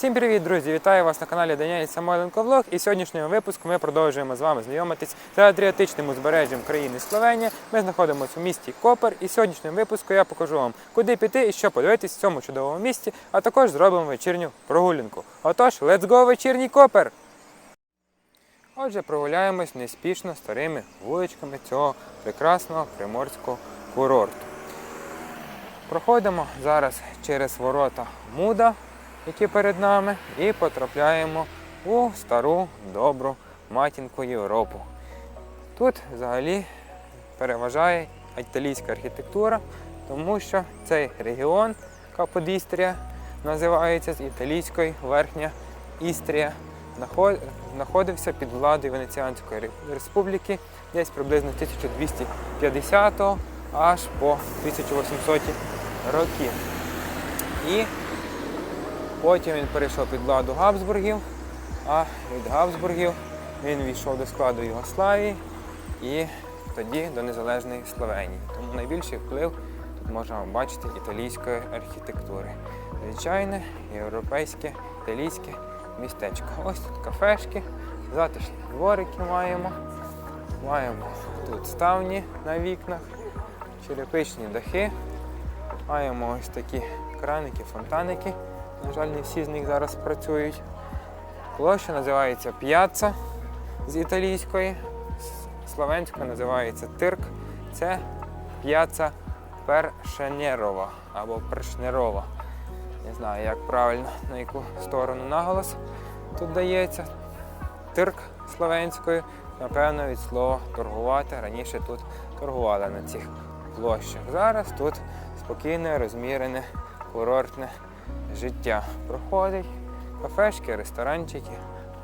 Всім привіт, друзі! Вітаю вас на каналі Даніель Самойленко Влог. І в сьогоднішньому випуску ми продовжуємо з вами знайомитись з адріатичним узбережжям країни Словенія. Ми знаходимося у місті Копер. І в сьогоднішньому випуску я покажу вам, куди піти і що подивитись в цьому чудовому місті, а також зробимо вечірню прогулянку. Отож, let's go, вечірній Копер! Отже, прогуляємось неспішно старими вуличками цього прекрасного приморського курорту. Проходимо зараз через ворота Муда, які перед нами, і потрапляємо у стару добру матінку Європу. Тут взагалі переважає італійська архітектура, тому що цей регіон Каподістрія називається з італійської Верхня Істрія. знаходився під владою Венеціанської республіки десь приблизно 1250 аж по 1800 роки. І потім він перейшов під владу Габсбургів, а від Габсбургів він війшов до складу Югославії і тоді до незалежної Словенії. Тому найбільший вплив тут можна бачити італійської архітектури. Звичайне, європейське, італійське містечко. Ось тут кафешки, затишні дворики маємо. Маємо тут ставні на вікнах, черепичні дахи. Маємо ось такі краники, фонтаники. На жаль, не всі з них зараз працюють. Площа називається П'яца з італійської, з називається Тирк. Це П'яца Першенєрова або Першнерова. Не знаю, як правильно, на яку сторону наголос тут дається. Тирк словенською, напевно, від слова торгувати. Раніше тут торгували на цих площах. Зараз тут спокійне, розмірене, курортне життя проходить. Кафешки, ресторанчики,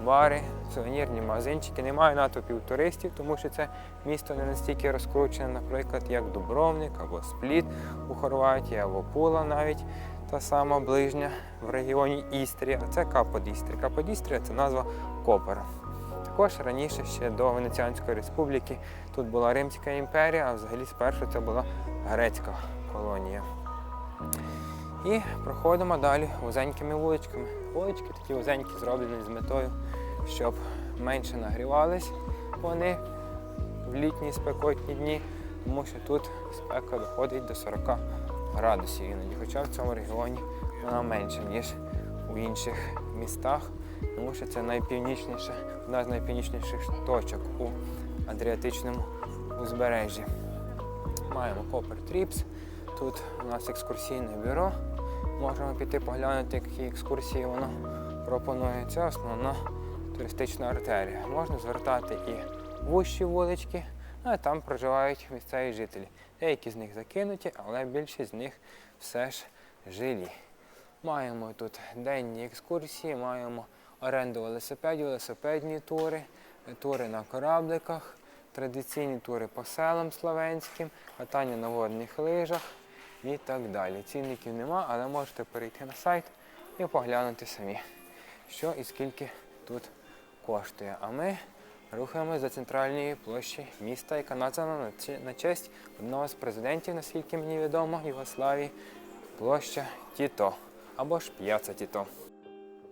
бари, сувенірні магазинчики. Немає натовпів туристів, тому що це місто не настільки розкручене, наприклад, як Дубровник або Спліт у Хорватії, або Пула навіть та сама ближня в регіоні Істрія. Це Каподістрія. Каподістрія це назва Копера. Також раніше ще до Венеціанської республіки тут була Римська імперія, а взагалі спершу це була грецька колонія. І проходимо далі вузенькими вуличками. Вулички такі вузенькі зроблені з метою, щоб менше нагрівались вони в літні спекотні дні, тому що тут спека доходить до 40 градусів іноді, хоча в цьому регіоні вона менша, ніж у інших містах, тому що це найпівнічніша, одна з найпівнічніших точок у Адріатичному узбережжі. Маємо Copper Trips. Тут у нас екскурсійне бюро. Можемо піти поглянути, які екскурсії воно пропонує. Це основна туристична артерія. Можна звертати і вущі вулички, а там проживають місцеві жителі. Деякі з них закинуті, але більшість з них все ж жилі. Маємо тут денні екскурсії, маємо оренду велосипедів, велосипедні тури, тури на корабликах, традиційні тури по селам словенським, катання на водних лижах і так далі. Цінників нема, але можете перейти на сайт і поглянути самі, що і скільки тут коштує. А ми рухаємось до центральної площі міста, яка названа на честь одного з президентів, наскільки мені відомо, Югославії, площа Тіто або ж П'яца Тіто.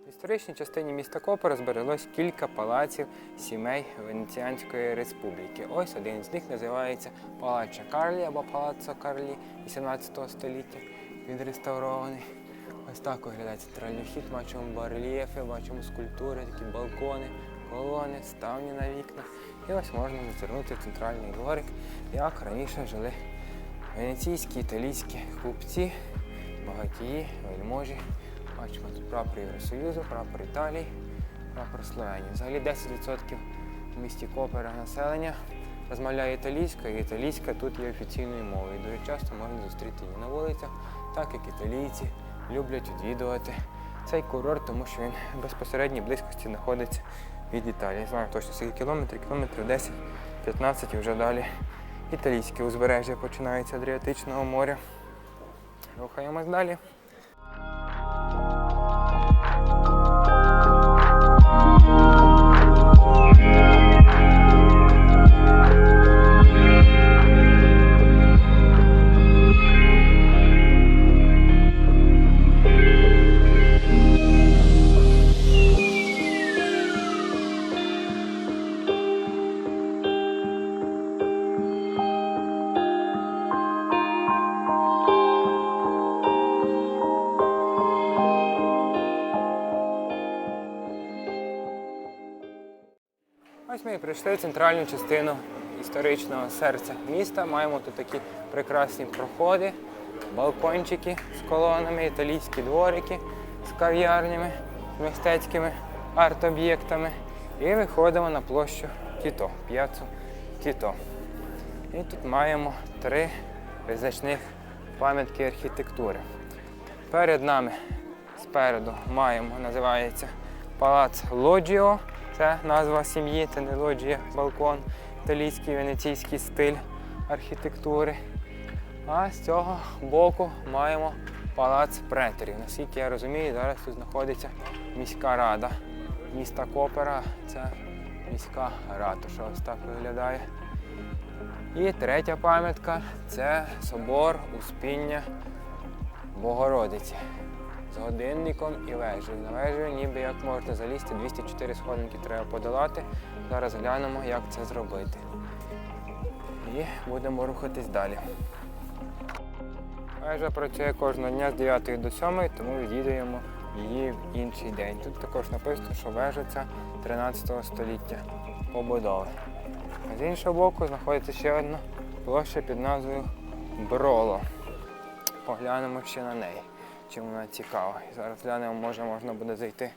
В історичній частині міста Копера збереглось кілька палаців сімей Венеціанської республіки. Ось один з них називається Палача Карлі або Палаццо Карлі 18 століття. Відреставрований. Ось так виглядає центральний вхід. Бачимо барельєфи, бачимо скульптури, такі балкони, колони, ставні на вікнах. І ось можна зазирнути центральний дворик, як раніше жили венеційські, італійські купці, багатії, вельможі. Бачимо тут прапор Євросоюзу, прапор Італії, прапор Словенії. Взагалі 10% в місті Копера населення розмовляє італійською, і італійська тут є офіційною мовою. Дуже часто можна зустріти її на вулицях, так як італійці люблять відвідувати цей курорт, тому що він в безпосередній близькості знаходиться від Італії. Не знаю точно скільки кілометрів, кілометрів 10-15 і вже далі італійське узбережжя починається Адріатичного моря. Рухаємось далі. Прийшли в центральну частину історичного серця міста. Маємо тут такі прекрасні проходи, балкончики з колонами, італійські дворики з кав'ярнями, мистецькими арт-об'єктами. І виходимо на площу Тіто, п'яцу Тіто. І тут маємо три визначних пам'ятки архітектури. Перед нами спереду маємо, називається Палац Лоджіо. Це назва сім'ї, це не лоджія, балкон, італійський венеційський стиль архітектури. А з цього боку маємо палац преторів. Наскільки я розумію, зараз тут знаходиться міська рада міста Копера. Це міська ратуша. Ось так виглядає. І третя пам'ятка це собор Успіння Богородиці з годинником і вежею. На вежею ніби як можна залізти, 204 сходинки треба подолати. Зараз глянемо, як це зробити. І будемо рухатись далі. Вежа працює кожного дня з 9 до 7, тому відвідуємо її в інший день. Тут також написано, що вежа ця 13 століття побудови. А з іншого боку знаходиться ще одна площа під назвою Броло. Поглянемо ще на неї, чим вона цікава. І зараз глянемо, може можна буде зайти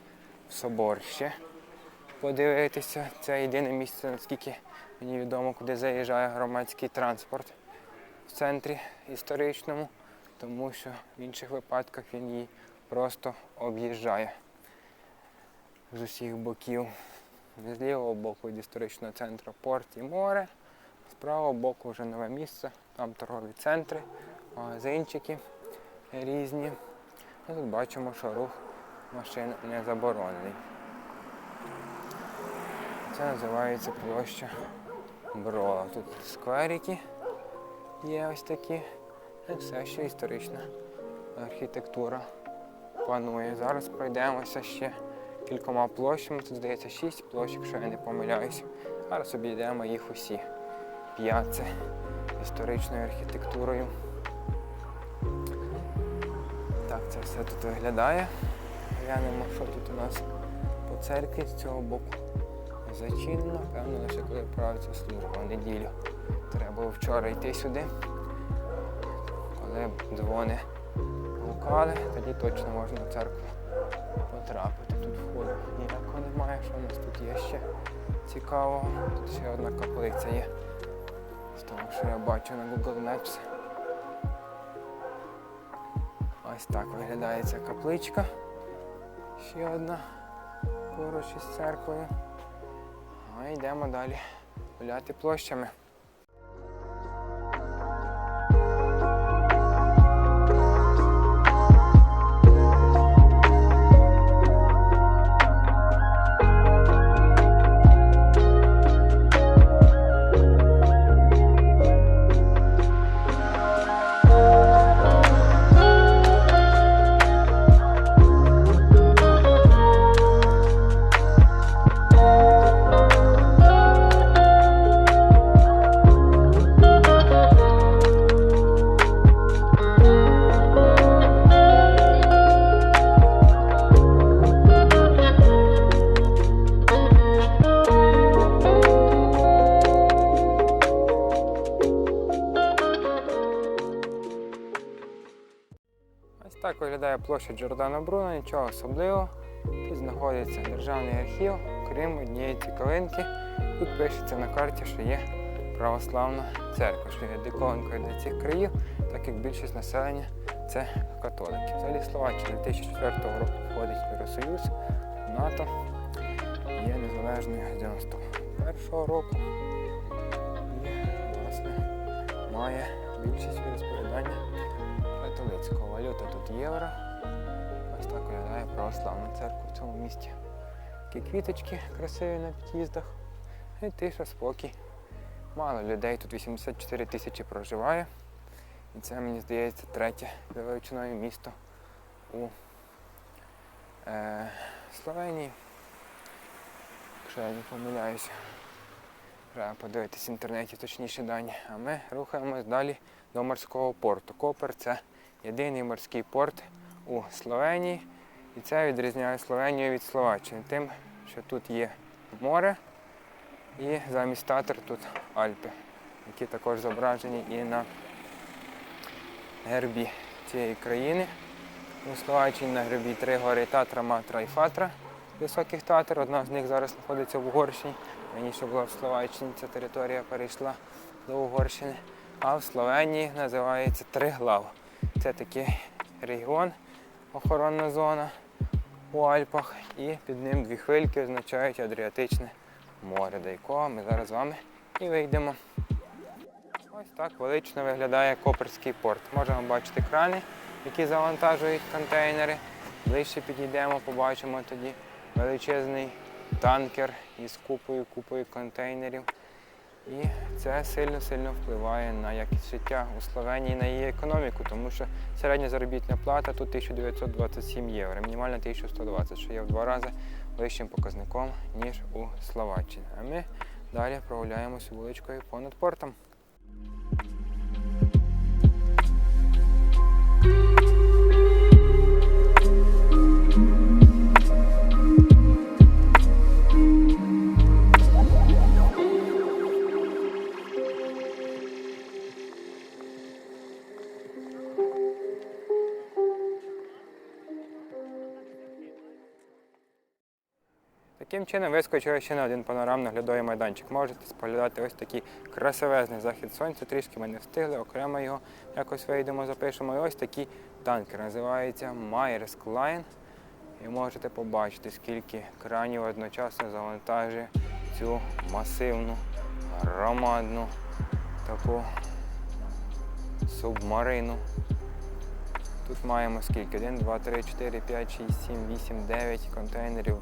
в собор ще подивитися. Це єдине місце, наскільки мені відомо, куди заїжджає громадський транспорт в центрі історичному, тому що в інших випадках він її просто об'їжджає з усіх боків. З лівого боку від історичного центру порт і море, з правого боку вже нове місце, там торгові центри, магазинчики різні. І тут бачимо, що рух машин не заборонений. Це називається площа Брола. Тут скверики є ось такі. І все ще історична архітектура панує. Зараз пройдемося ще кількома площами. Тут здається шість площ, якщо я не помиляюся. Зараз обійдемо їх усі. П'яци історичною архітектурою. Це все тут виглядає. Глянемо, що тут у нас по церкві з цього боку зачинено. Певно, лише коли правиться служба в неділю. Треба було вчора йти сюди. Коли дзвони гукали, тоді точно можна в церкву потрапити. Тут входу ніякого немає, що у нас тут є ще цікавого. Тут ще одна каплиця є. З того, що я бачу на Google Maps. Ось так виглядає ця капличка. Ще одна поруч із церквою. А йдемо далі гуляти площами. Площа Джордана Бруно, нічого особливого. Тут знаходиться державний архів, крім однієї цікавинки. Тут пишеться на карті, що є православна церква, що є диковинкою для цих країв, так як більшість населення це католики. Взагалі Словаччина 2004 року входить в Євросоюз, НАТО, є незалежною з 91 року. І, власне, має більшість розповідання католицького. Валюта тут євро. Ось так виглядає православна церква в цьому місті. Такі квіточки красиві на під'їздах. І тиша, спокій. Мало людей, тут 84 тисячі проживає. І це, мені здається, третє за величиною місто у е, Словенії. Якщо я не помиляюся. Треба подивитись в інтернеті точніші дані. А ми рухаємось далі до морського порту. Копер це єдиний морський порт у Словенії. І це відрізняє Словенію від Словаччини. Тим, що тут є море І замість татр тут Альпи, які також зображені і на гербі цієї країни. У Словаччині на гербі три гори Татра, Матра і Фатра високих татар. Одна з них зараз знаходиться в Угорщині. Раніше була в Словаччині, ця територія перейшла до Угорщини. А в Словенії називається Триглав. Це такий регіон, охоронна зона у Альпах. І під ним дві хвильки означають Адріатичне море, до якого ми зараз з вами і вийдемо. Ось так велично виглядає Коперський порт. Можемо бачити крани, які завантажують контейнери. Ближче підійдемо, побачимо тоді величезний танкер із купою купою контейнерів. І це сильно-сильно впливає на якість життя у Словенії, на її економіку, тому що середня заробітна плата тут 1927 євро, мінімальна 1120, що є в два рази вищим показником, ніж у Словаччині. А ми далі прогуляємося вуличкою понад портом. Чином вискочили ще на один панорамно-глядовий майданчик. Можете споглядати ось такий красивезний захід сонця. Трішки ми не встигли, окремо його якось вийдемо, запишемо. І ось такий танкер називається Maersk Line. І можете побачити, скільки кранів одночасно завантажує цю масивну, громадну таку субмарину. Тут маємо скільки? 1, 2, 3, 4, 5, 6, 7, 8, 9 контейнерів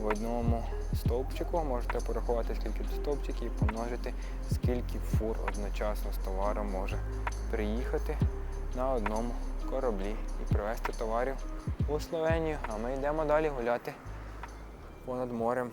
в одному стовпчику. Можете порахувати, скільки стовпчиків і помножити, скільки фур одночасно з товаром може приїхати на одному кораблі і привезти товарів у Словенію. А ми йдемо далі гуляти понад морем.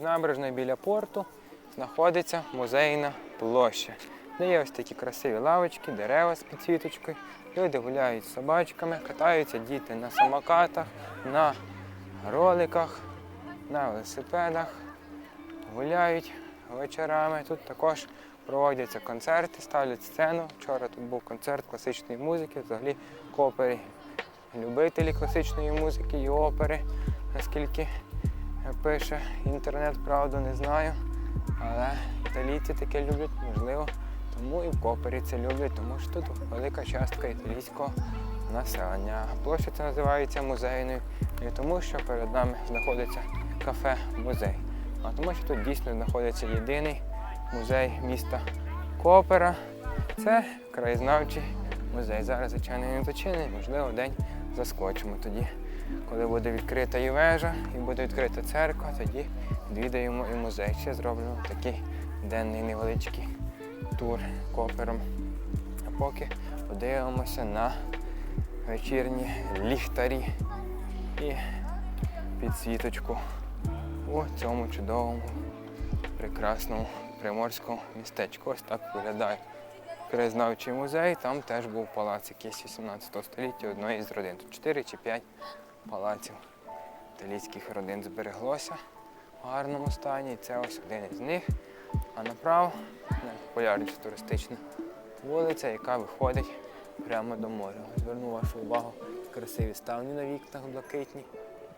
З набережною біля порту знаходиться музейна площа. Де є ось такі красиві лавочки, дерева з підсвіточкою. Люди гуляють з собачками, катаються діти на самокатах, на роликах, на велосипедах, гуляють вечорами. Тут також проводяться концерти, ставлять сцену. Вчора тут був концерт класичної музики, взагалі копері. Любителі класичної музики і опери, наскільки пише інтернет, правду не знаю. Але італійці таке люблять, можливо, тому і в Копері це люблять, тому що тут велика частка італійського населення. Площа це називається музейною не тому, що перед нами знаходиться кафе-музей, а тому, що тут дійсно знаходиться єдиний музей міста Копера. Це краєзнавчий музей. Зараз, звичайно, він зачинений, можливо, день заскочимо тоді. Коли буде відкрита і вежа, і буде відкрита церква, тоді відвідаємо і музей. Ще зроблено такий денний невеличкий тур копером. А поки подивимося на вечірні ліхтарі і підсвіточку у цьому чудовому, прекрасному приморському містечку. Ось так виглядає краєзнавчий музей. Там теж був палац якийсь 18 століття одної з родин. Тут 4 чи 5 палаців італійських родин збереглося в гарному стані. І це ось один із них. А направо найпопулярніша туристична вулиця, яка виходить прямо до моря. Зверну вашу увагу красиві ставні на вікнах блакитні,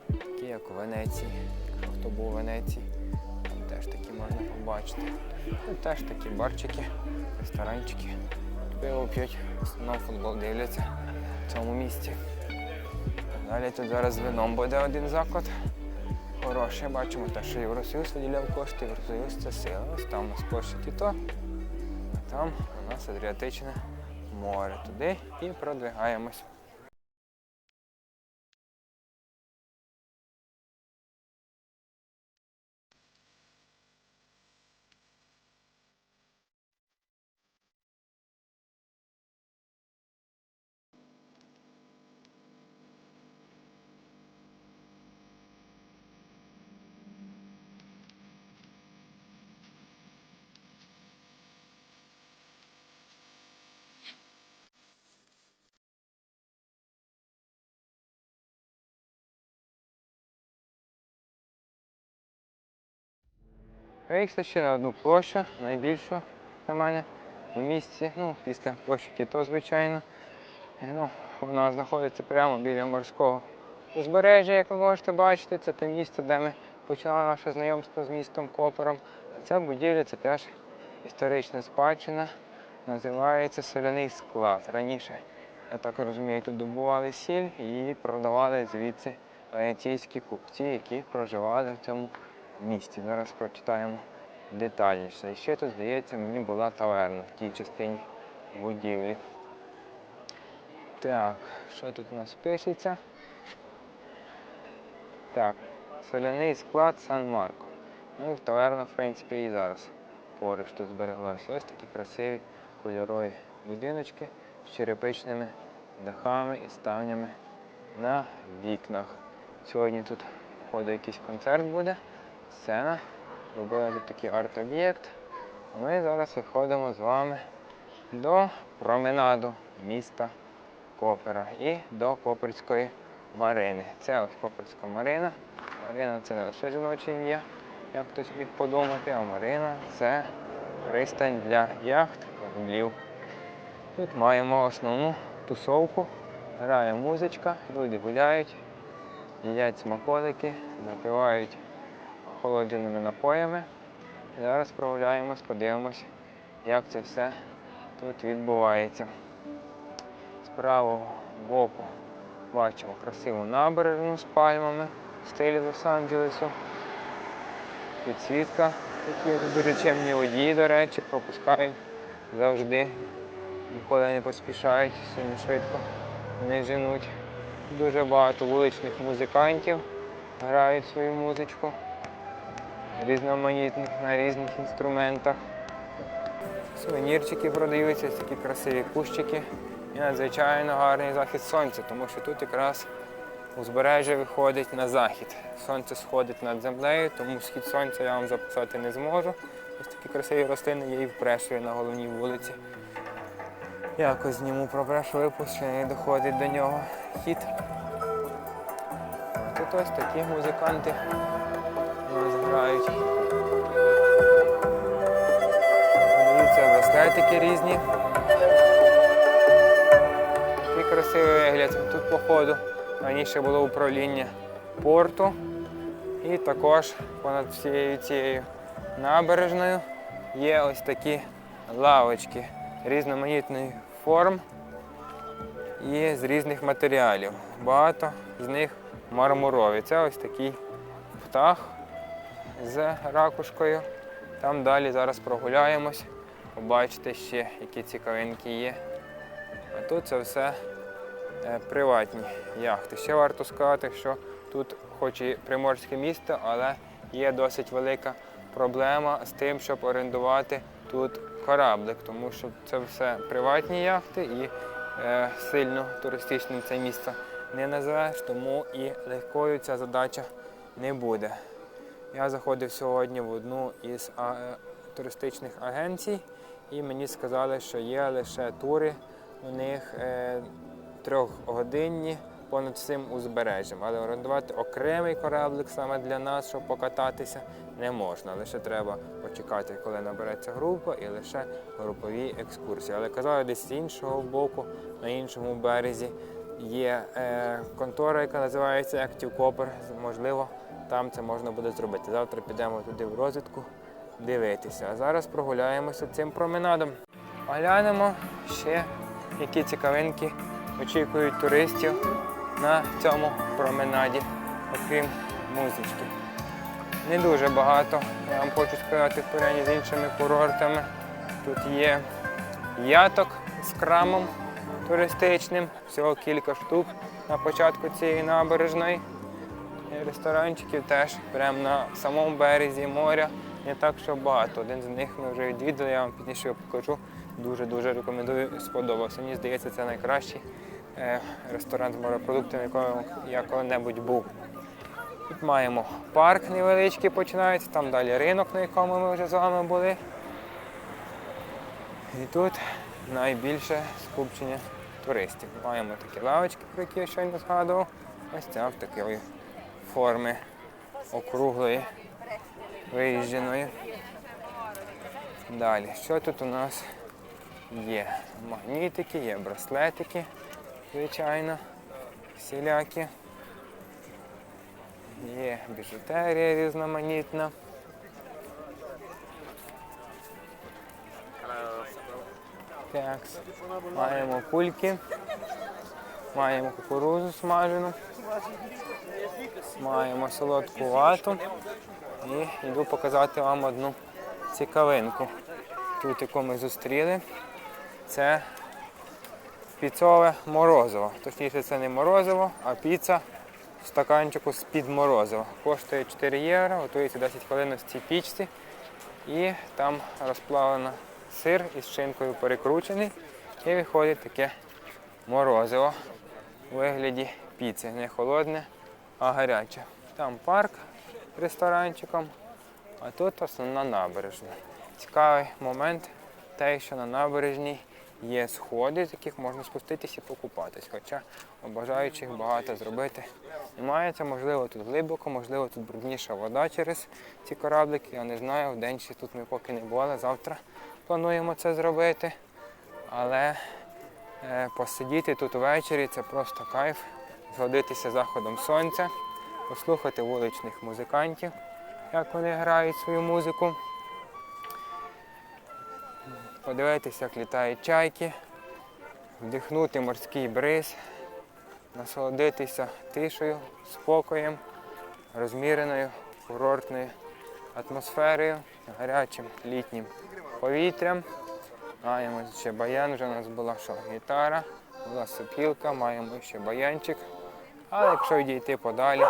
такі як у Венеції. Хто був у Венеції, там теж такі можна побачити. Тут теж такі барчики, ресторанчики. Пиво п'ють, в основному футбол дивляться в цьому місці. Далі тут зараз з вином буде один заклад. Хороший, бачимо те, що Євросоюз виділяв кошти, Євросоюз це сила. Ось там у нас кошти Тіто, а там у нас Адріатичне море. Туди і продвигаємось. Вийшли ще на одну площу, найбільшу для мене в місті. Ну, після площі Тіто, звичайно. Ну, вона знаходиться прямо біля морського узбережжя, як ви можете бачити. Це те місце, де ми почали наше знайомство з містом Копером. Ця будівля це теж історична спадщина. Називається соляний склад. Раніше, я так розумію, тут добували сіль і продавали звідси венеційські купці, які проживали в цьому місті. Зараз прочитаємо детальніше. І ще тут, здається, мені була таверна в тій частині будівлі. Так, що тут у нас пишеться? Так, соляний склад Сан-Марко. Ну, таверна, в принципі, і зараз поруч тут збереглася. Ось такі красиві кольорові будиночки з черепичними дахами і ставнями на вікнах. Сьогодні тут, походу, якийсь концерт буде, сцена. Робили такий арт-об'єкт. Ми зараз виходимо з вами до променаду міста Копера і до Коперської Марини. Це ось Коперська Марина. Марина це не лише жіноче ім'я, як хтось міг подумати, а Марина це пристань для яхт, кораблів. Тут маємо основну тусовку, грає музичка, люди гуляють, їдять смаколики, напивають охолодженими напоями. Зараз прогуляємось, подивимось, як це все тут відбувається. З правого боку бачимо красиву набережну з пальмами в стилі Лос-Анджелесу. Підсвітка, такі дуже чемні водії, до речі, пропускають завжди. Ніколи не поспішають, сильно швидко не женуть. Дуже багато вуличних музикантів грають свою музичку різноманітних на різних інструментах. Сувенірчики продаються, такі красиві кущики. І надзвичайно гарний захід сонця, тому що тут якраз узбережжя виходить на захід. Сонце сходить над землею, тому схід сонця я вам записати не зможу. Ось такі красиві рослини є і в Прешові на головній вулиці. Якось зніму про Прешу випуск, ще не доходить до нього хід. Тут ось такі музиканти грають. Дивіться, браслетики різні. Такий красивий вигляд. Тут, походу, раніше було управління порту. І також понад всією цією набережною є ось такі лавочки різноманітних форм і з різних матеріалів. Багато з них мармурові. Це ось такий птах з ракушкою. Там далі зараз прогуляємось, побачите ще, які цікавинки є. А тут це все е, приватні яхти. Ще варто сказати, що тут, хоч і приморське місто, але є досить велика проблема з тим, щоб орендувати тут кораблик, тому що це все приватні яхти і е, сильно туристичним це місце не називаєш, тому і легкою ця задача не буде. Я заходив сьогодні в одну із е, туристичних агенцій, і мені сказали, що є лише тури у них е, трьохгодинні понад всім узбережжям. Але орендувати окремий кораблик саме для нас, щоб покататися, не можна. Лише треба почекати, коли набереться група, і лише групові екскурсії. Але казали, десь з іншого боку, на іншому березі є е, контора, яка називається Active Copper. Можливо, там це можна буде зробити. Завтра підемо туди в розвідку дивитися. А зараз прогуляємося цим променадом. Оглянемо ще, які цікавинки очікують туристів на цьому променаді, окрім музички. Не дуже багато, я вам хочу сказати, в порівнянні з іншими курортами. Тут є яток з крамом туристичним, всього кілька штук на початку цієї набережної. Ресторанчиків теж прямо на самому березі моря. Не так, що багато. Один з них ми вже відвідали, я вам пізніше покажу. Дуже-дуже рекомендую, сподобався. Мені здається, це найкращий е, ресторан з морепродуктами, якому я коли-небудь був. Тут маємо парк невеличкий починається, там далі ринок, на якому ми вже з вами були. І тут найбільше скупчення туристів. Маємо такі лавочки, про які я щойно згадував. Ось ця в такої форми округлої, виїждженої. Далі, що тут у нас є? Магнітики, є браслетики, звичайно, всілякі. Є біжутерія різноманітна. Так, маємо кульки, маємо кукурузу смажену, маємо солодку вату і йду показати вам одну цікавинку. Тут, яку ми зустріли, це піцове морозиво. Точніше, це не морозиво, а піца в стаканчику з-під морозива. Коштує 4 євро, готується 10 хвилин в цій пічці. І там розплавлено сир із шинкою перекручений. І виходить таке морозиво у вигляді піци. Не холодне, а гаряче. Там парк ресторанчиком, а тут основна набережна. Цікавий момент те, що на набережній є сходи, з яких можна спуститися і покупатись. Хоча бажаючих багато зробити немає. Це можливо тут глибоко, можливо, тут брудніша вода через ці кораблики. Я не знаю, вдень ще тут ми поки не були. Завтра плануємо це зробити. Але е, посидіти тут ввечері це просто кайф. Згодитися заходом сонця, послухати вуличних музикантів, як вони грають свою музику подивитися, як літають чайки, вдихнути морський бриз, насолодитися тишею, спокоєм, розміреною, курортною атмосферою, гарячим літнім повітрям. Маємо ще баян, вже у нас була що, гітара, була сопілка, маємо ще баянчик. Але якщо йти подалі,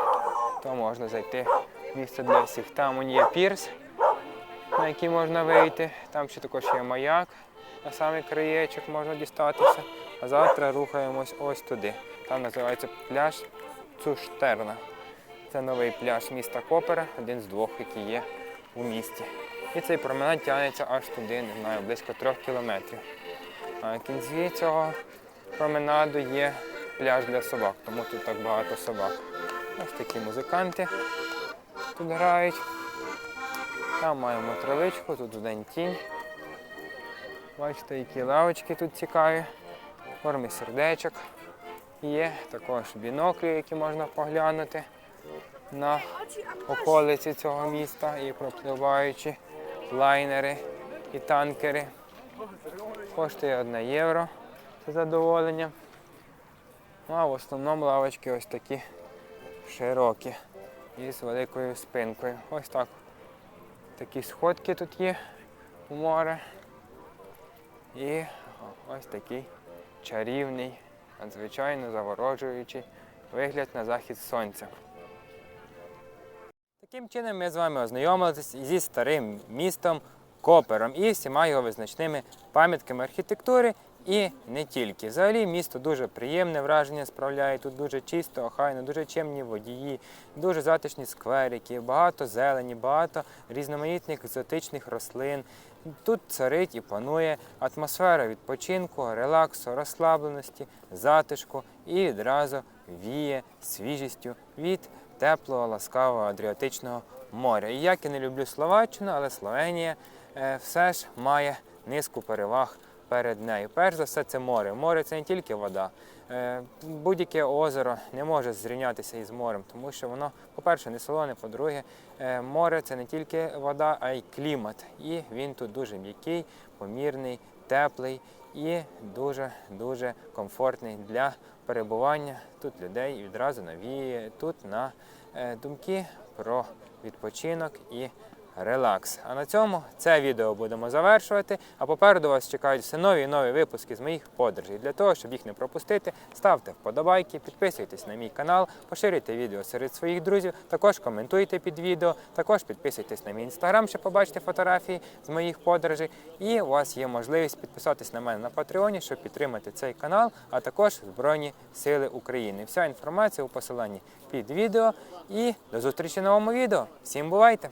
то можна зайти в місце для всіх. Там он є пірс, на який можна вийти. Там ще також є маяк, на самий краєчок можна дістатися. А завтра рухаємось ось туди. Там називається пляж Цуштерна. Це новий пляж міста Копера, один з двох, які є у місті. І цей променад тягнеться аж туди, не знаю, близько трьох кілометрів. А кінці цього променаду є пляж для собак, тому тут так багато собак. Ось такі музиканти тут грають. Там маємо травичку, тут вдень тінь. Бачите, які лавочки тут цікаві, форми сердечок є, також біноклі, які можна поглянути на околиці цього міста і пропливаючі лайнери і танкери. Коштує 1 євро це задоволення. Ну, а в основному лавочки ось такі широкі і з великою спинкою. Ось так Такі сходки тут є у море. І ось такий чарівний, надзвичайно заворожуючий вигляд на захід сонця. Таким чином ми з вами ознайомилися зі старим містом Копером і всіма його визначними пам'ятками архітектури і не тільки. Взагалі місто дуже приємне враження справляє. Тут дуже чисто, охайно, дуже чемні водії, дуже затишні скверики, багато зелені, багато різноманітних екзотичних рослин. Тут царить і панує атмосфера відпочинку, релаксу, розслабленості, затишку і відразу віє свіжістю від теплого, ласкавого Адріатичного моря. І як я не люблю Словаччину, але Словенія е, все ж має низку переваг перед нею. Перш за все, це море. Море це не тільки вода. Е, Будь-яке озеро не може зрівнятися із морем, тому що воно, по-перше, не солоне, по-друге, е, море це не тільки вода, а й клімат. І він тут дуже м'який, помірний, теплий і дуже-дуже комфортний для перебування тут людей відразу навіє тут на е, думки про відпочинок і релакс. А на цьому це відео будемо завершувати. А попереду вас чекають все нові і нові випуски з моїх подорожей. Для того, щоб їх не пропустити, ставте вподобайки, підписуйтесь на мій канал, поширюйте відео серед своїх друзів, також коментуйте під відео, також підписуйтесь на мій інстаграм, щоб побачити фотографії з моїх подорожей. І у вас є можливість підписатись на мене на Патреоні, щоб підтримати цей канал, а також Збройні Сили України. Вся інформація у посиланні під відео. І до зустрічі в новому відео. Всім бувайте!